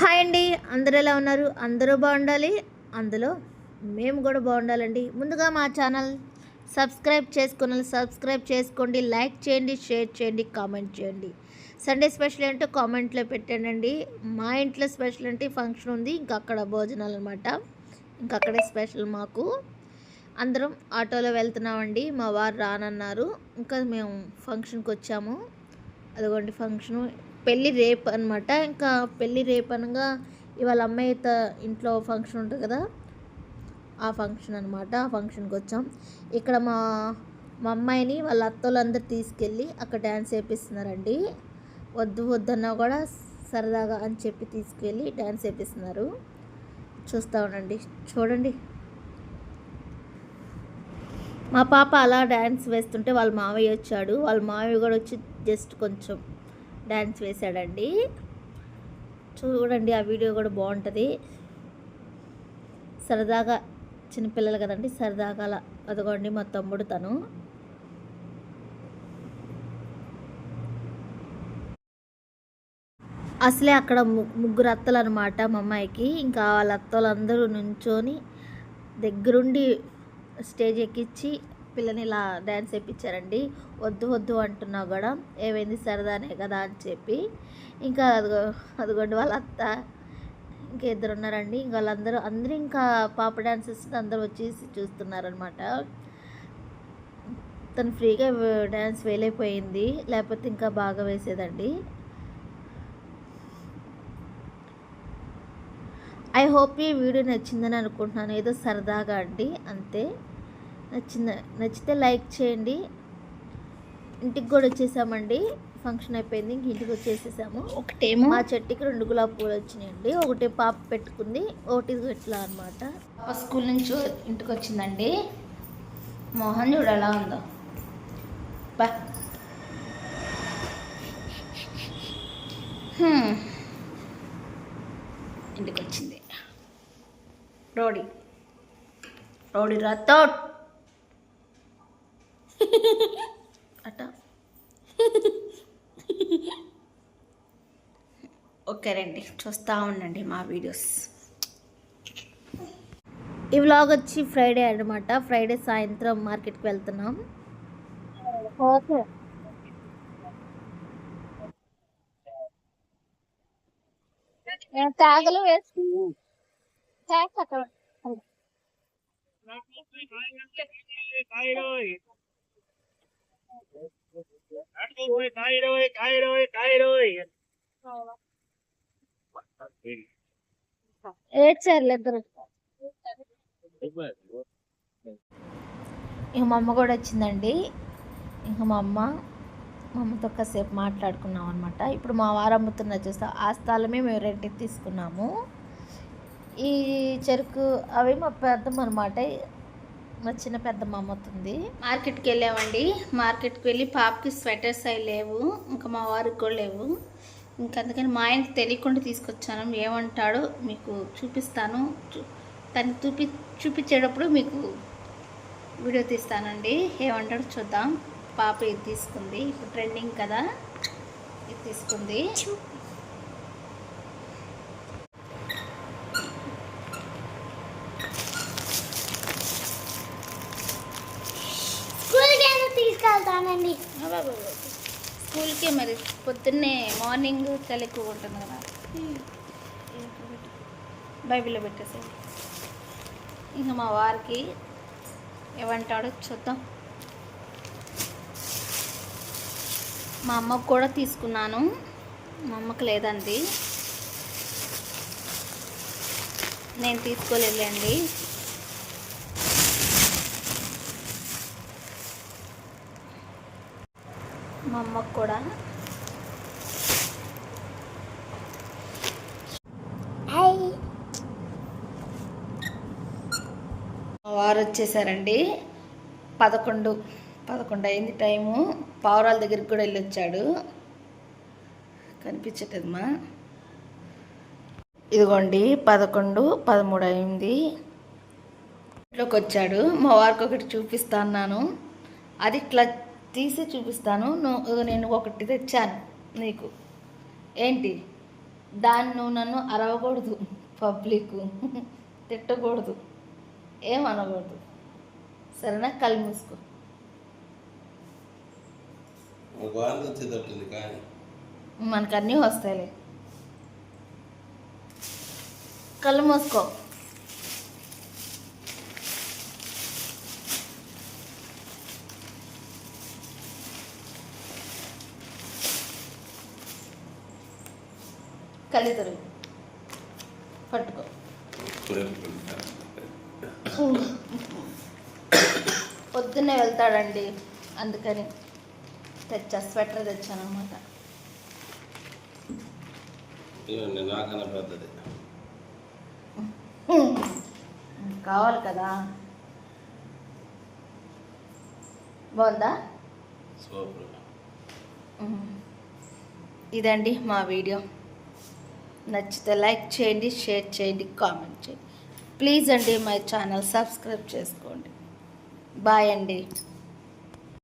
Hi అండి. అందరూ ఎలా ఉన్నారు? అందరూ బాగుండాలి. అందులో మేము కూడా బాగుండాలండి. ముందుగా మా ఛానల్ సబ్స్క్రైబ్ చేసుకున్న సబ్స్క్రైబ్ చేసుకోండి. లైక్ చేయండి షేర్ చేయండి కామెంట్ చేయండి. సండే స్పెషల్ ఏంటో కామెంట్లో పెట్టానండి మా ఇంట్లో స్పెషల్ అంటే ఫంక్షన్ ఉంది. ఇంకా అక్కడ భోజనాలు అనమాట ఇంకా అక్కడే స్పెషల్ మాకు. అందరం ఆటోలో వెళ్తున్నామండి. మా వారు రానన్నారు. ఇంకా మేము ఫంక్షన్కి వచ్చాము. అదిగోండి ఫంక్షను పెళ్ళి రేపు అనమాట ఇంకా పెళ్ళి రేపు అనగా ఇవాళ అమ్మాయి ఇంట్లో ఫంక్షన్ ఉంటుంది కదా? ఆ ఫంక్షన్ అనమాట ఆ ఫంక్షన్కి వచ్చాం. ఇక్కడ మా మా అమ్మాయిని వాళ్ళ అత్తోళ్ళందరూ తీసుకెళ్ళి అక్కడ డ్యాన్స్ వేపిస్తున్నారండి వద్దు వద్దన్నా కూడా సరదాగా అని చెప్పి తీసుకెళ్ళి డ్యాన్స్ వేపిస్తున్నారు చూస్తూ ఉండండి. చూడండి. మా పాప అలా డ్యాన్స్ వేస్తుంటే వాళ్ళ మావయ్య వచ్చాడు. వాళ్ళ మావయ్య కూడా వచ్చి జస్ట్ కొంచెం డ్యాన్స్ వేశాడండి. చూడండి ఆ వీడియో కూడా బాగుంటుంది. సరదాగా చిన్నపిల్లలు కదండి సరదాగా అలా అదిగోండి మా తమ్ముడు తను. అసలే అక్కడ ముగ్గురు అత్తలు అనమాట మా అమ్మాయికి. ఇంకా వాళ్ళ అత్తలు అందరూ నుంచొని దగ్గరుండి స్టేజ్ ఎక్కించి పిల్లని ఇలా డ్యాన్స్ వేయించారండి వద్దు వద్దు అంటున్నా కూడా ఏమైంది సరదానే కదా అని చెప్పి. ఇంకా అదిగో అదిగోండి వాళ్ళ అత్త. ఇంకా ఇద్దరు ఉన్నారండి. ఇంకా వాళ్ళందరూ అందరూ ఇంకా పాప డ్యాన్స్ ఇస్తుంది అందరూ వచ్చేసి చూస్తున్నారనమాట తను ఫ్రీగా డ్యాన్స్ వేలైపోయింది లేకపోతే ఇంకా బాగా వేసేదండి. ఐ హోప్ ఈ వీడియో నచ్చిందని అనుకుంటున్నాను. ఏదో సరదాగా అండి. అంతే. నచ్చింది నచ్చితే లైక్ చేయండి. ఇంటికి కూడా వచ్చేసామండి. ఫంక్షన్ అయిపోయింది ఇంక ఇంటికి వచ్చేసేసాము. ఒకటేమో? మా చెట్టుకి రెండు గులాబీ పూలు వచ్చినాయండి. ఒకటి పాప పెట్టుకుంది. ఒకటి ఇట్లా అనమాట పాప స్కూల్ నుంచి ఇంటికి వచ్చిందండి. మోహన్ చూడు ఎలా ఉందో. బా. ఇంటికి వచ్చింది. రోడి. రోడి రతౌట్ అట ఓకే రండి. చూస్తూ ఉండండి మా వీడియోస్. ఈ వ్లాగ్ వచ్చి ఫ్రైడే అనమాట ఫ్రైడే సాయంత్రం మార్కెట్కి వెళ్తున్నాం. ఓకే. ట్యాక్స్ అక్కడ. ఇద్దరు. ఇంక మా అమ్మ కూడా వచ్చిందండి. ఇంక మా అమ్మ మా అమ్మతో కాసేపు మాట్లాడుకున్నాం అనమాట ఇప్పుడు మా వారు అమ్ముతున్న చూస్తా ఆ స్థలమే మేము రెంట్కి తీసుకున్నాము. ఈ చెరుకు అవి మా పెద్దమ్మ అనమాట మా చిన్న పెద్దమ్మ అమ్ముతుంది మార్కెట్కి వెళ్ళామండి మార్కెట్కి వెళ్ళి పాపకి స్వెటర్స్ అవి లేవు. ఇంకా మా వారికి కూడా లేవు. ఇంకా అందుకని మా ఆయనకి తెలియకుండా తీసుకొచ్చాను. ఏమంటాడో మీకు చూపిస్తాను. తనకి చూపి చూపించేటప్పుడు మీకు వీడియో తీస్తానండి. ఏమంటాడో చూద్దాం. పాప ఇది తీసుకుంది. ఇప్పుడు ట్రెండింగ్ కదా. ఇది తీసుకుంది స్కూల్కి ఏదో స్కూల్కి మరి. పొద్దున్నే మార్నింగ్ చాలా ఎక్కువ ఉంటుంది కదా. బైబిల్లో పెట్టేసి ఇంకా మా వారికి ఏమంటాడో చూద్దాం. మా అమ్మకు కూడా తీసుకున్నాను. మా అమ్మకు లేదండి. నేను తీసుకోలేదండి మా అమ్మకు కూడా. వారు వచ్చేసారండి. పదకొండు పదకొండు అయింది టైము. పావురాల దగ్గరికి కూడా వెళ్ళొచ్చాడు. కనిపించటమ్మా ఇదిగోండి పదకొండు పదమూడు అయింది. ఇంట్లోకి వచ్చాడు మా వారికి ఒకటి చూపిస్తా అన్నాను. అది ఇట్లా తీసి చూపిస్తాను. నేను ఒకటి తెచ్చాను నీకు. ఏంటి? దాన్ని నువ్వు నన్ను అరవకూడదు. పబ్లిక్ తిట్టకూడదు. ఏమనకూడదు? సరేనా? కళ్ళు మూసుకో. మనకు అన్నీ వస్తాయిలే. కళ్ళు మూసుకో. తిరుగు పట్టుకో. పొద్దున్నే వెళ్తాడండి అందుకని తెచ్చా స్వెటర్ తెచ్చాను అనమాట ఇవ్వండి నాకన్నా పెద్దది. కావాలి కదా. బాగుందా? సూపర్. ఇదండి మా వీడియో. నచ్చితే లైక్ చేయండి షేర్ చేయండి కామెంట్ చేయండి. ప్లీజ్ అండి మై ఛానల్ సబ్స్క్రైబ్ చేసుకోండి. బాయ్ అండి.